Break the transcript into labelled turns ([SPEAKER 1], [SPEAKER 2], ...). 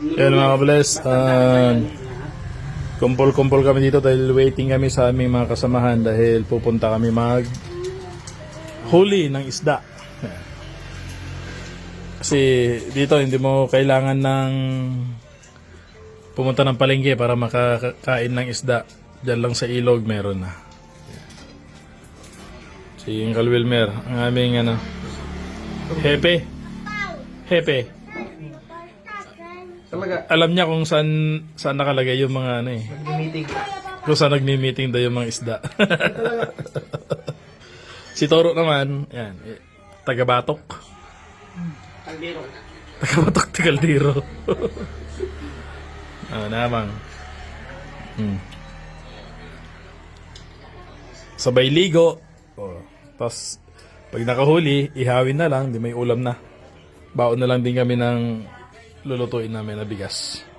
[SPEAKER 1] Yan mga kabless, uh, kumpol-kumpol kami dito dahil waiting kami sa aming mga kasamahan dahil pupunta kami mag huli ng isda. Kasi dito hindi mo kailangan ng pumunta ng palengke para makakain ng isda. Diyan lang sa ilog meron na. Si Uncle Wilmer, ang aming ano, Hepe. Hepe.
[SPEAKER 2] Talaga,
[SPEAKER 1] Alam niya kung saan saan nakalagay yung mga ano eh.
[SPEAKER 2] meeting.
[SPEAKER 1] Kung saan nagmi-meeting daw yung mga isda. si Toro naman, yan, eh, taga-batok.
[SPEAKER 2] Kaldero.
[SPEAKER 1] Taga-batok, Tigaldiro. ah, namang. Hmm. Sabay ligo. Oh. Tapos, pag nakahuli, ihawin na lang, di may ulam na. Baon na lang din kami ng lulutuin namin na bigas.